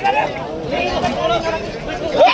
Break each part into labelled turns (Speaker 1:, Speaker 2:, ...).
Speaker 1: Go!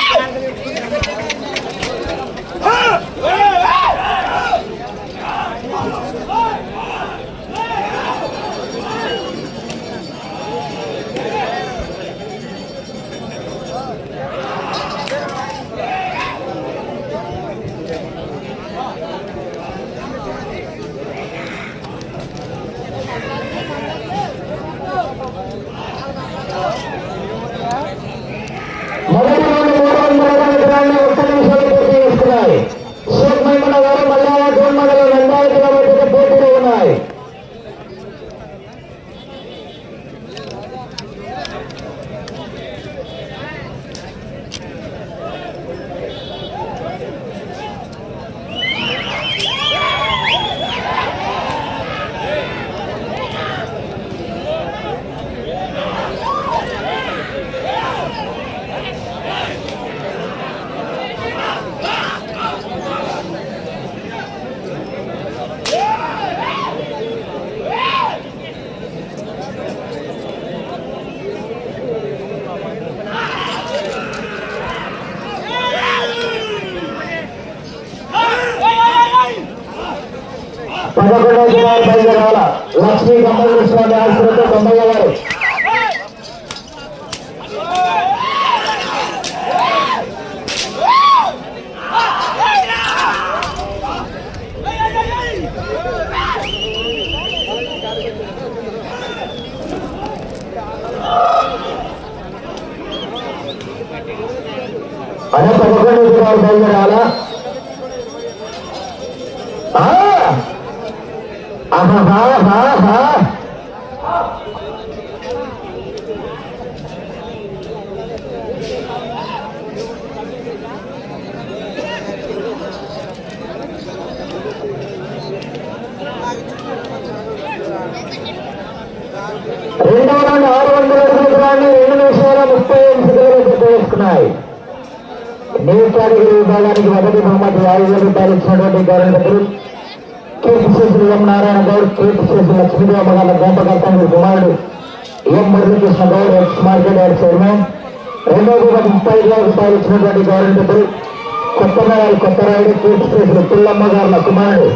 Speaker 1: పదకొండవ జిల్లాల బయలుదేరాల లక్ష్మీ గంభీర స్వామి ఆశ్రమంతో తొంభై గారు అదే పదకొండవ జిల్లాల బయలుదేరాలా? రెండవ రౌండ్ ఆరు వందల అడుగుల రెండు నిమిషాల ముప్పై ఎనిమిది సెకండ్లు పూర్తి విభాగానికి మొదటి బహుమతి యాభై వేల రూపాయలు ఇచ్చినటువంటి గవర్నమెంట్ కీర్తిశేషులు ఎం నారాయణ గౌడ్ కీర్తిశేషులు లక్ష్మీదేవ గారి గోపకర్తని కుమారుడు M Muralikrishna Goud ex market yard chairman రెండో బహుమతి ముప్పై ఐదు వేల రూపాయలు ఇచ్చినటువంటి గవర్నమెంట్ కొత్త నగర్ కొత్త రాయుడు కీర్తిశేషులు పుల్లమ్మ గారుల కుమారుడు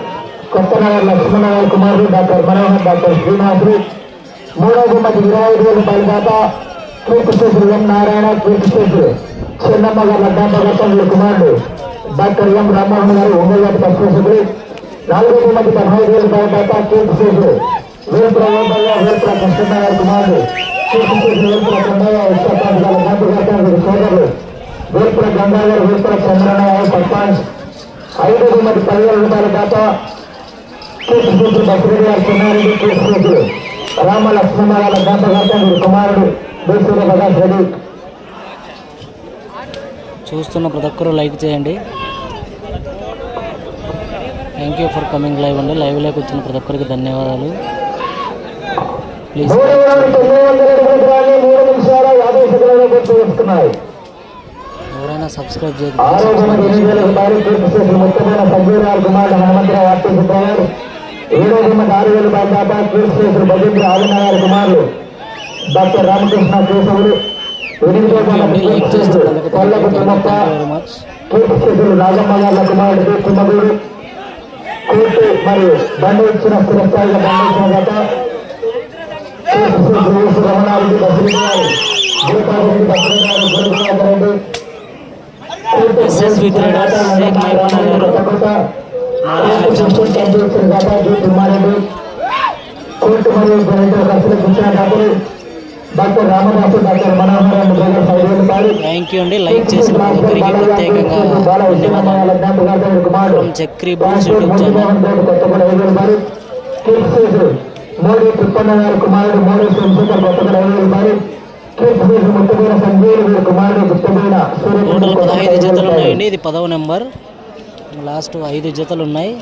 Speaker 1: కొత్త నగర్ లక్ష్మణ గారి కుమారుడు డాక్టర్ మనోహర్ డాక్టర్ శ్రీనివాసులు మూడో బహుమతి ఇరవై ఐదు వేల రూపాయల దాత కీర్తిశేషులు ఎం నారాయణ కీర్తిశేషులు చిన్నమ్మ గారి లడ్డాపగర్తనుల కుమారుడు డాక్టర్ ఎం రామ్మోహన్ గారు ఉమ్మడి గారి పశ్చిమ నాలుగు మంది పదహైదు వేల తర్వాత కీర్తి చేసి వేపుర ఓబయ్య వేపుర కృష్ణ గారి కుమారుడు కీర్తిశేషులు వేపుర కొండయ్య ఉత్సవాలు గారి జ్ఞాపకర్తనుల సోదరుడు వేపుర గంగాధర్ వేపుర చంద్రనారాయణ సర్పంచ్ ఐదు మంది పదివేల రూపాయల దాత కీర్తిశేషులు బసిరెడ్డి గారి కుమారుడు కీర్తిశేషులు రామ లక్ష్మణ గారి కుమారుడు దేశూర ప్రకాష్ రెడ్డి.
Speaker 2: చూస్తున్న ప్రతి ఒక్కరూ లైక్ చేయండి. Thank you for coming live అండి. లైవ్ లైవ్లోకి వచ్చిన ప్రతి ఒక్కరికి ధన్యవాదాలు. ప్లీజ్ ఎవరైనా సబ్స్క్రైబ్
Speaker 1: ఆరో డాక్టర్ రామకృష్ణ కేశవులు
Speaker 2: లైక్
Speaker 1: పూర్తి
Speaker 2: మచ్
Speaker 1: రాజమ్మ గారి కుమారుడు కుమారుడు కోర్టు మరియు బండి ఇచ్చిన స్థిరస్థాయిగా బండి ఇచ్చిన గత రమణారెడ్డి బసిరెడ్డి గారు దీపారెడ్డి బసిరెడ్డి గారు గురుప్రసాద్ రెడ్డి కోర్టు మరియు రెండు ఖర్చులు ఇచ్చిన డబ్బులు doctor Ramadasu doctor Manohar
Speaker 2: thank you అండి. లైక్ చేసిన ప్రతి ఒక్కరికి ప్రత్యేకంగా ధన్యవాదాలు. Chakri bulls YouTube channel
Speaker 1: Modi Tippanna గారి కుమారుడు మోడీ సోమశేఖర్ కొత్తగూడ ఐదు కుమారుడు
Speaker 2: జతలు ఉన్నాయండి. ఇది పదవ నెంబర్. లాస్ట్ ఐదు జతలు ఉన్నాయి.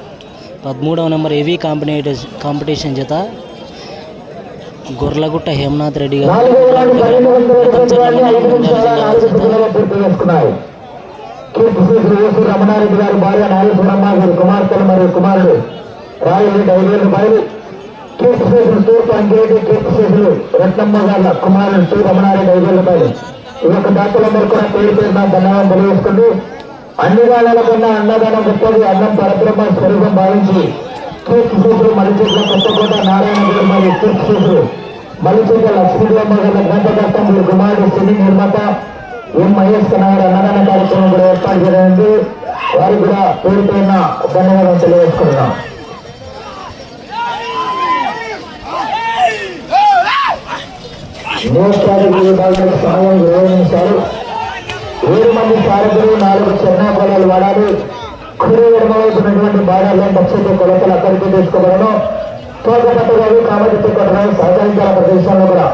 Speaker 2: పదమూడవ నెంబర్ హెవీ కాంపిటేషన్ కాంపిటీషన్ జత. గొర్లగుట్ట హేమనాథ్ రెడ్డి గారు.
Speaker 1: రమణారెడ్డి గారు భార్య నాగేశ్వరమ్మ గారి కుమార్తెలు మరియు కుమారుడు రాయరెడ్డి తూర్పు అంకిరెడ్డి రత్నమ్మ గారి కుమారుడు శ్రీ రమణారెడ్డి ఐదు వేల రూపాయలు ఈ యొక్క దాతలందరూ కూడా పేరు పేరున ధన్యవాదాలు తెలియజేసుకుంటూ అన్ని వేళల కన్నా అన్నదానం గొప్పది అన్నం పరబ్రహ్మ స్వరూపం భావించి తూర్పు సూత్రులు మలిచేట్ల కొత్తకోట నారాయణ గారు మరియు తూర్పు సూత్రులు మలిచేట్ల లక్ష్మీదేవమ్మ గారి గ్రంథకర్త మీరు కుమారుడు సినీ నిర్మాత ఎం మహేష్ కన్నగారు అన్నదాన కార్యక్రమం కూడా ఏర్పాటు చేయడానికి వారికి కూడా పేరు పేరున ధన్యవాదాలు తెలియజేసుకుంటున్నాం. నేర్చారికి విభాగానికి సమయం ఇరవై నిమిషాలు ఏడు మంది సారథులు నాలుగు చెన్నా పొలాలు వాడాలి. ఎడమ వైపునటువంటి బాడాలను దక్షిణ కొలతలు అక్కడికి తీసుకోవడము తోకపట్టు గారు కామతి కొట్టడం సహకరించాల ప్రదేశంలో కూడా.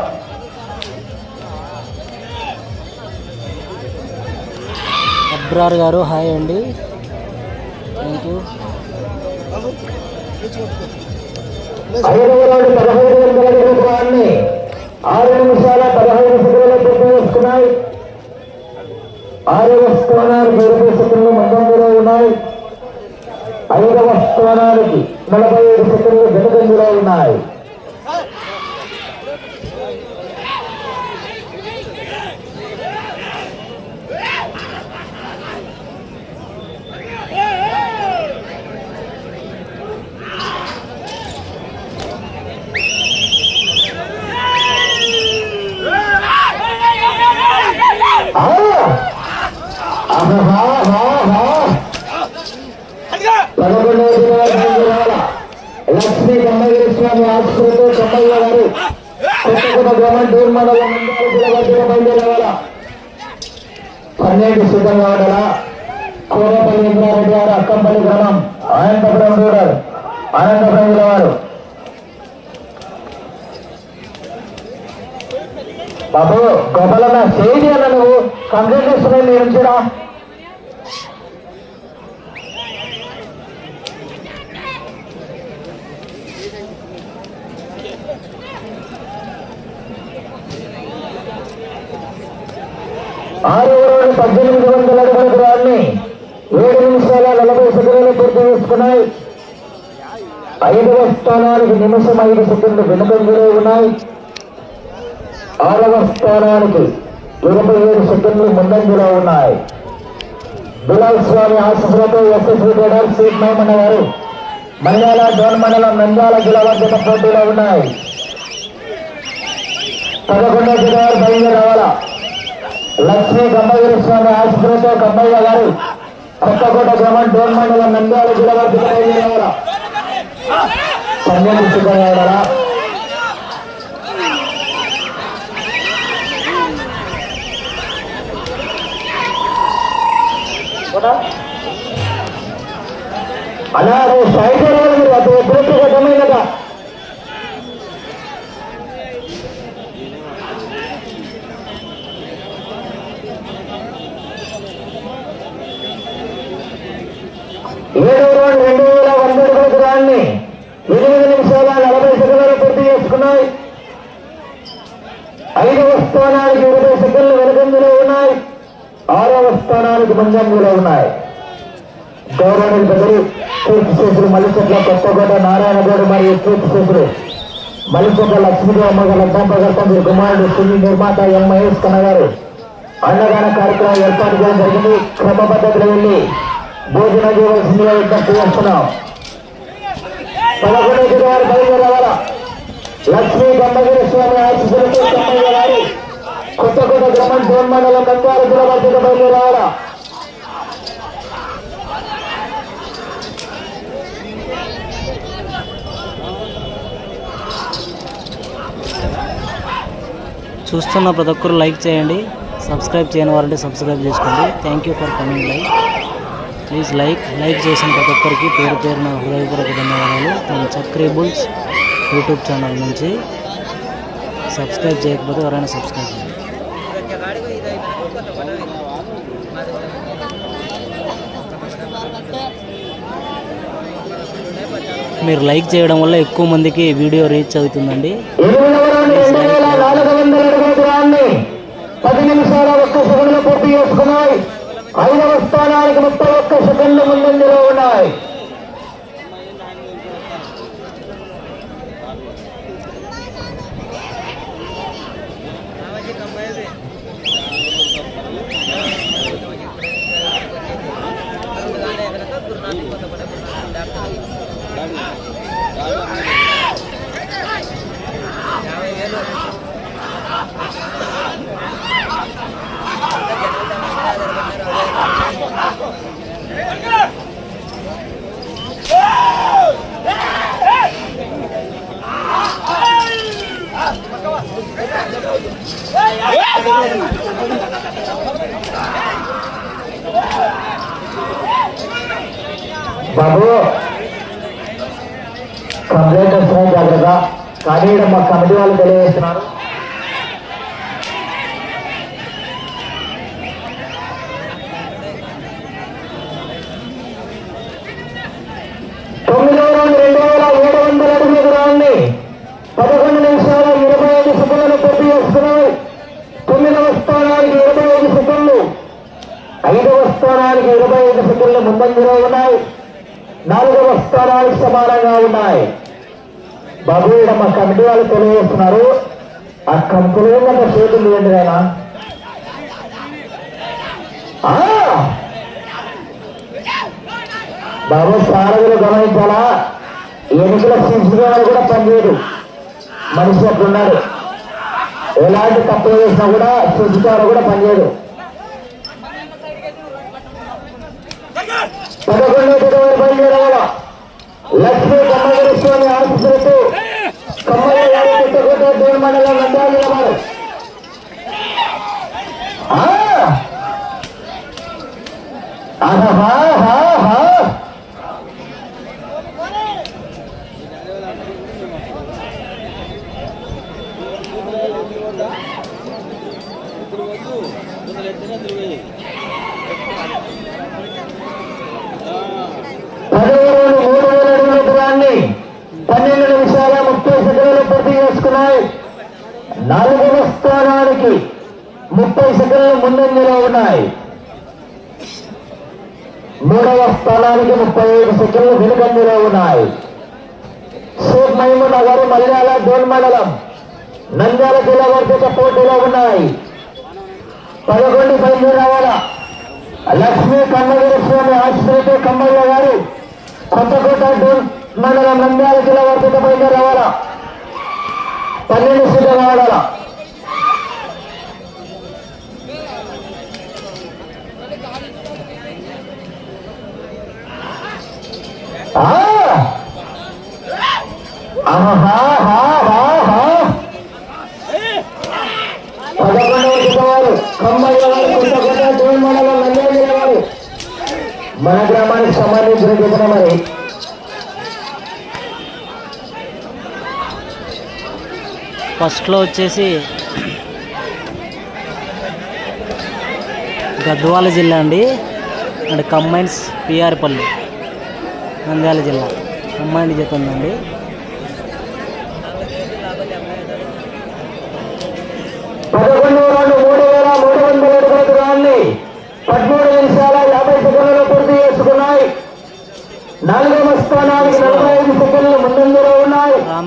Speaker 2: అబ్రార్ గారు హాయ్ అండి. Thank you.
Speaker 1: ఐదవ రౌండ్ పదహైదు వందల రూపాయలని ఆరు నిమిషాల పదహైదు సెకండ్లు పూర్తి చేసుకున్నాయి. ఆరవ స్థానానికి ఇరవై సెకండ్లు ముందంజలో ఉన్నాయి. ఐదవ స్థానానికి నలభై ఐదు సెకండ్లు వెనుకంజలో ఉన్నాయి ఆ! సంస్కృతి ఆశీస్సులతో గారు కొత్తగూడ గ్రామం డూర్ మండలం బయలుదేరాల? పన్నెండు సిద్ధంగా ఉండాల కోరపల్లి ఇంద్రారెడ్డి గారు అక్కంపల్లి గ్రామం అనంతపురం రూరల్ అనంతపురం జిల్లా బాబు గొప్పలన్న చేయి అన్న నువ్వు కంప్లీట్ చేస్తున్నాయి నేను ఆరో రోజు పద్దెనిమిది వందల అడుగుల దూరాన్ని ఏడు నిమిషాల నలభై సెకండ్లు పూర్తి చేసుకున్నాయి. ఐదవ స్థానానికి నిమిషం ఐదు సెకండ్లు వెనుకంజలో ఉన్నాయి. ఆరవ స్థానానికి ఇరవై ఏడు సెకండ్లు ముందంజలో ఉన్నాయి. బిలాల్ స్వామి ఆశీస్సులతో ఎస్ఎస్వి రిటైడర్ సీట్ మేమన్న గారు మండల డోన్ మండలం నంద్యాల జిల్లా వద్ద పోటీలో ఉన్నాయి. పదకొండవ జిల్లా బయలుదేరవాలా లక్ష్మీ గంభగిరి స్వామి ఆశీస్సులతో గంభయ్య గారు. కొత్తకోట గ్రామం డోన్ మండలం నంద్యాల జిల్లా వద్ద అలా రేపు సైడ్ మీరు అటు ఎప్పుడైతే గతమైనదా ఏడు రోజు రెండు వేల వంద అడుగుల దూరాన్ని ఎనిమిది నిమిషాల నలభై సెకండ్లు పూర్తి చేసుకున్నాయి ఐదవ స్థానానికి ఇరవై సెకండ్లు వెనుకంజలో ఉన్నాయి ఆరవ స్థానానికి ముందంజలో ఉన్నాయి. గౌరవనీయులు పెద్దలు తూర్పు శేషులు మల్లిచెట్ల కొత్తకోట నారాయణగౌడ మరియు తూర్పు శేషులు మల్లిచెట్ల లక్ష్మీదేవి అమ్మగారు దంపగర్తం వీరి కుమారుడు సినీ నిర్మాత ఎం మహేష్ కన్న గారు. అన్నదాన కార్యక్రమం ఏర్పాటు చేయడం జరిగింది. క్రమ పద్ధతిలో వెళ్ళి భోజనం చేయవలసిందిగా విజ్ఞప్తి చేస్తున్నాం. పదకొండు జిల్లాలు బయలుదేరాల లక్ష్మీ గంభగిరి స్వామి ఆశీస్సులతో కమ్మయ్య గారు కొత్తకోట గ్రామం డోన్ మండలం నంద్యాల జిల్లా మధ్యలో
Speaker 2: చూస్తున్న ప్రతి ఒక్కరు లైక్ చేయండి సబ్స్క్రైబ్ చేయని వారంటే సబ్స్క్రైబ్ చేసుకోండి. Thank you for coming like please like like చేసిన ప్రతి ఒక్కరికి పేరు పేరున హృదయపూర్వక ధన్యవాదాలు. మన చక్రీ బుల్స్ యూట్యూబ్ ఛానల్ నుంచి సబ్స్క్రైబ్ చేయకపోతే ఎవరైనా సబ్స్క్రైబ్ చేయండి. మీరు లైక్ చేయడం వల్ల ఎక్కువ మందికి వీడియో రీచ్ అవుతుందండి
Speaker 1: ఎనిమిదవ రౌండ్ రెండు వేల నాలుగు వందల అడుగుల దూరాన్ని పది నిమిషాల ఒక్క సెకండ్లు పూర్తి చేసుకున్నాయి ఐదవ స్థానానికి ముప్పై ఒక్క సెకండ్లు ముందంజలో ఉన్నాయి మా కమిటీ వాళ్ళు రౌండ్ రెండు వేల ఏడు వందల అడుగుల దూరాన్ని పదకొండు నిమిషాల ఇరవై ఐదు సెకండ్లు పూర్తి చేస్తున్నాయి. తొమ్మిదవ స్థానానికి ఇరవై ఐదు సెకండ్లు. ఐదవ స్థానానికి ఇరవై ఐదు సెకండ్లు ముందంజలో ఉన్నాయి. నాలుగవ స్థానానికి సమానంగా ఉన్నాయి. బాబు ఈడ మా కమిటీ వాళ్ళు తెలియజేస్తున్నారు. ఆ కంపెనీ గంట చేతులు ఏంటి ఆయన బాబు సారథులు గమనించాలా? ఎన్నికల శిశుగారు కూడా పనిచేయదు. మనిషి అట్లున్నాడు. ఎలాంటి తప్పులు చేసినా కూడా శిశుగారు కూడా పనిచేయదు పదకొండు ఇరవై బయలుదేరవాల లక్ష్మీ కమ్మగారి స్వామి ఆశిస్తున్నట్టు కమ్మయ్య గారి పుట్టకొట్ట దేవుని మండలం నంద్యాల నిలబడు ఆహా హా హా పదివేలు మూడు వేల అడుగుల దూరాన్ని పన్నెండు నిమిషాల ముప్పై సెకండ్లు పూర్తి చేసుకున్నాయి నాలుగవ స్థానానికి ముప్పై సెకండ్లు ముందంజలో ఉన్నాయి. మూడవ స్థానానికి ముప్పై ఐదు సెకండ్లు వెనుకంజలో ఉన్నాయి. షేక్ మహమూద్ నగర్ మల్యాల డోన్ మండలం నంద్యాల జిల్లా వర్గ పోటీలో ఉన్నాయి. పదకొండు బయలుదేరి రావాలా లక్ష్మీ కన్నగిరి స్వామి ఆశ్రయతో కమ్మయ్య గారు కొత్తకోట డోన్ మండలం నంద్యాల జిల్లా వర్గ బయలుదేరి రావాలా. పన్నెండు సీట్లు కావాలా పదకొండవ జిల్లావారు కమ్మయ్య వారు కొత్తకోట మండలం నంద్యాల జిల్లా వారు మన గ్రామానికి సంబంధించిన చెప్పిన మరి
Speaker 2: ఫస్ట్లో వచ్చేసి గద్వాల జిల్లా అండి. అండ్ కంబైన్స్ పిఆర్పల్లి నంద్యాల జిల్లా. కంబైన్ జత ఉందండి
Speaker 1: పదకొండు రెండు మూడు వేల మూడు వందల అడుగుల దూరాన్ని పదమూడు నిమిషాల యాభై సెకండ్లలో పూర్తి చేసుకున్నాయి నాలుగవ స్థానానికి నలభై ఐదు సెకండ్లు ముందంజలో ఉన్నాయి
Speaker 2: రామకృష్ణారెడ్డి గారు
Speaker 1: మూడవ స్థానానికి పద్నాలుగు సెకండ్లు
Speaker 2: అదీరా
Speaker 1: మాత్రమే వెనుకంజలో ఉన్నాయి షేక్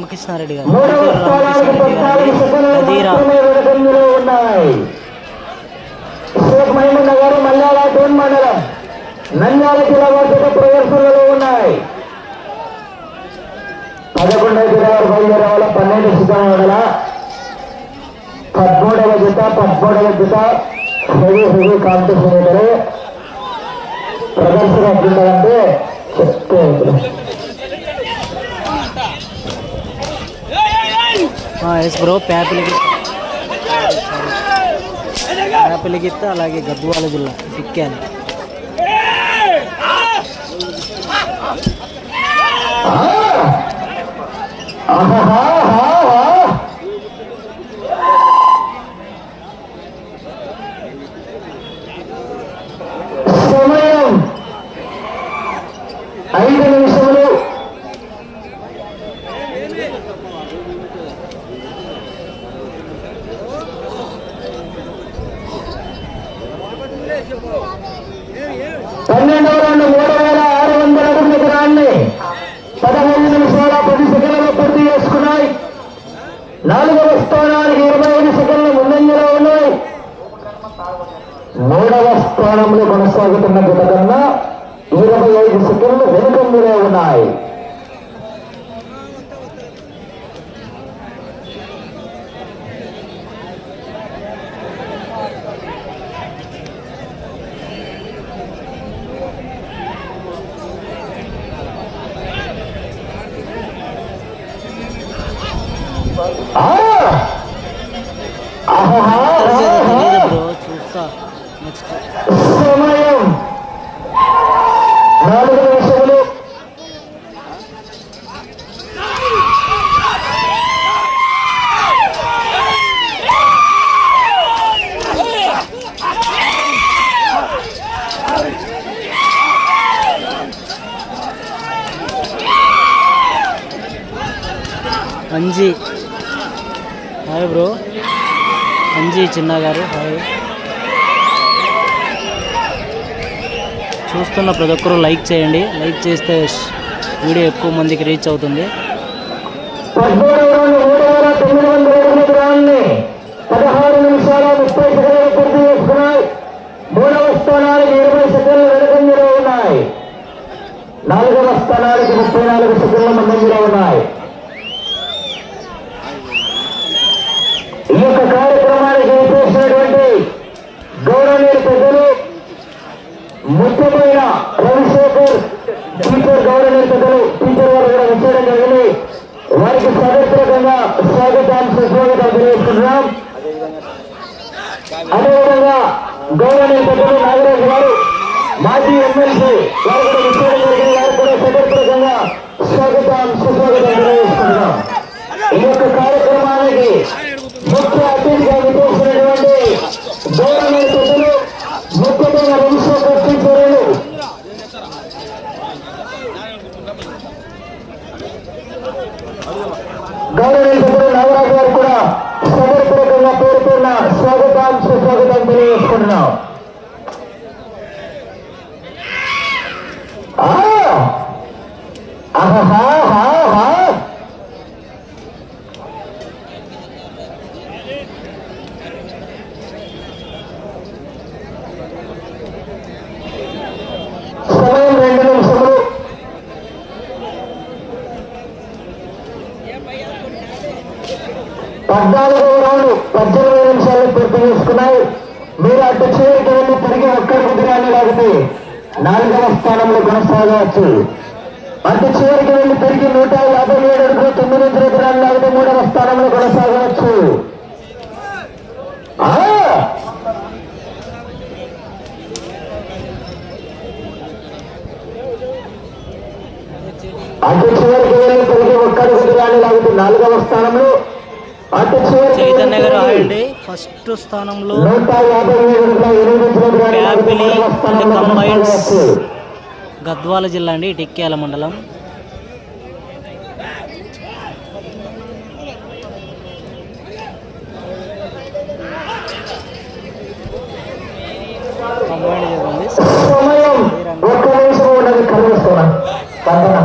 Speaker 1: నంద్యాల జిల్లా వార్షిక ప్రదర్శనలో ఉన్నాయి పదకొండవ జిల్లా బయలుదేరాల పన్నెండు పదమూడవ జత పదమూడవ జత హెవీ హెవీ కాంపిటీషన్ ఇద్దరు ప్రదర్శన ఎట్లుంటుందంటే చెప్తే
Speaker 2: ఎస్ బ్రో ప్యాపిలికి ప్యాపిలిగిత్త అలాగే గద్వాల జిల్లా ఇక్కాలి
Speaker 1: సమయం ఐదు నిమిషములు పన్నెండవ రెండు మూడు వేల ఆరు వందల అడుగుల దూరాన్ని పదహైదు నిమిషాల పది సెకండ్లలో పూర్తి చేసుకున్నాయి నాలుగవ స్థానానికి ఇరవై ఐదు సెకండ్లు ముందంజలో ఉన్నాయి. మూడవ స్థానంలో కొనసాగుతున్న జత కన్నా ఇరవై ఐదు సెకండ్లు వెనుకంజలో ఉన్నాయి.
Speaker 2: చిన్న గారు. హాయ్. చూస్తున్న ప్రతి ఒక్కరూ లైక్ చేయండి. లైక్ చేస్తే వీడియో ఎక్కువ మందికి రీచ్ అవుతుంది.
Speaker 1: మూడు తొమ్మిది పదహారు నిమిషాల ముప్పై సెకండ్లు పూర్తి చేసుకున్నాయి. మూడవ స్థానానికి ఇరవై సెకండ్లు వెనకంజలో ఉన్నాయి. నాలుగవ స్థానానికి ముప్పై నాలుగు సెకండ్ల ముందంజలో ఉన్నాయి ఈ యొక్క కార్యక్రమానికి విచ్చేసినటువంటి గౌరవనీయ పెద్దలు ముఖ్యమైన రవిశేఖర్ టీచర్ గౌరవనీయ పెద్దలు టీచర్ వారు కూడా వచ్చేయడం జరిగింది. వారికి సదస్సుకంగా స్వాగతం సుస్వాగతం తెలియజేస్తున్నాం. అదేవిధంగా గౌరవనీయ పెద్దలు నాగరాజు గారు మాజీ ఎమ్మెల్సీ వారు కూడా వచ్చేయడం జరిగింది. వారు కూడా సదస్సుకంగా స్వాగతం సుస్వాగతం తెలియజేస్తున్నాం. ఈ యొక్క కార్యక్రమానికి ముఖ్య అతిథిగా విచ్చేసినటువంటి గౌరవనీయ పెద్దలు ముఖ్యమైన రవిశేఖర్ టీచర్లు గౌరవనీయులు నాగరాజు గారు కూడా సదర్పూర్వకంగా పేరుతున్న స్వాగతం సుస్వాగతం తెలియజేసుకుంటున్నాం ఆ! ఆహాహాహాహా! సమయం రెండు నిమిషములు పద్నాలుగు రౌండ్ పద్దెనిమిది నిమిషాలు పూర్తి చేసుకున్నాయి. మీరు అటు చివరికి వెళ్ళి తిరిగి ఒక్కరికి కుదిరాన్ని లాగితే నాలుగవ స్థానంలో కొనసాగవచ్చు. అటు చివరికి వెళ్ళి తిరిగి నూట యాభై ఏడు అడుగులు తొమ్మిది దినాన్ని లాగితే మూడవ స్థానంలో కొనసాగవచ్చు. అటు చివరికి వెళ్ళి తిరిగి ఒక్కరి కుదిరాన్ని లాగితే నాలుగవ స్థానంలో
Speaker 2: చైతన్య గారు హాయ్ అండి ఫస్ట్ స్థానంలో ప్యాపిలి అండ్ కంబైన్స్. గద్వాల జిల్లా అండి టెక్యాల మండలం. కంబైండ్ చెప్పండి
Speaker 1: సమయం ఒక్క నిమిషం ఉన్నది కలిగిస్తున్నా స్పందన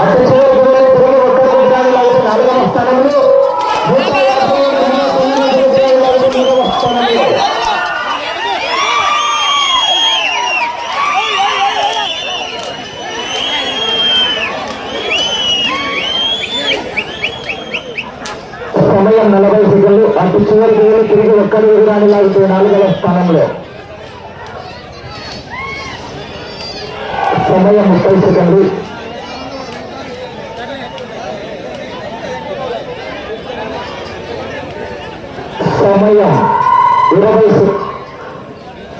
Speaker 1: అటు చివరికి వెళ్ళి తిరిగి ఒక్క కుదిరాన్ని లాగితే నాలుగవ స్థానంలో నూట యాభై ఏడు ఎనిమిది కిలోగ్రాముల లాగితే మూడవ స్థానంలో సమయం నలభై సెకండ్లు అటు చివరికి వెళ్ళి తిరిగి ఒక్కడి ఎదురాని లాగితే నాలుగవ స్థానంలో సమయం ముప్పై సెకండ్లు సమయం ఇరవై సె-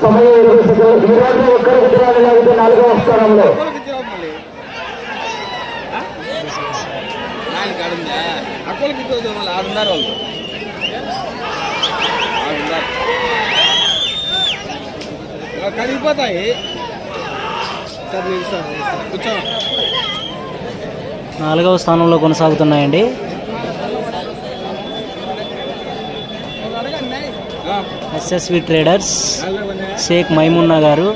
Speaker 1: సమయం ఇరవై సెకండ్లు ఈ రోజు ఒక్కడి ఎదురాని లాగితే నాలుగవ స్థానంలో
Speaker 3: నాలుగు ఆడుందా అక్కడికి ఇద్దరు వాళ్ళు ఆడున్నారు వాళ్ళు ఆడున్నారు ఇలా కరిగిపోతాయి. సార్ మీరు సార్ కూర్చో.
Speaker 2: నాలుగవ స్థానంలో కొనసాగుతున్నాయండి. SSV traders. షేక్ మైమున్నా గారు.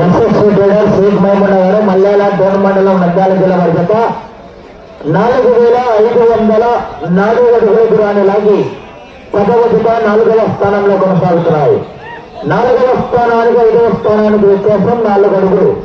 Speaker 1: ఎస్ఎస్సీ ట్రేడర్ సీట్ మహమూద్ గారు మల్యాల డోన్ మండలం నంద్యాల జిల్లా వారి నాలుగు వేల ఐదు వందల నాలుగు అడుగుల దూరాన్ని లాగి పదవతిగా నాలుగవ స్థానంలో కొనసాగుతున్నాయి. నాలుగవ స్థానానికి ఐదవ స్థానానికి వ్యత్యాసం నాలుగు అడుగులు.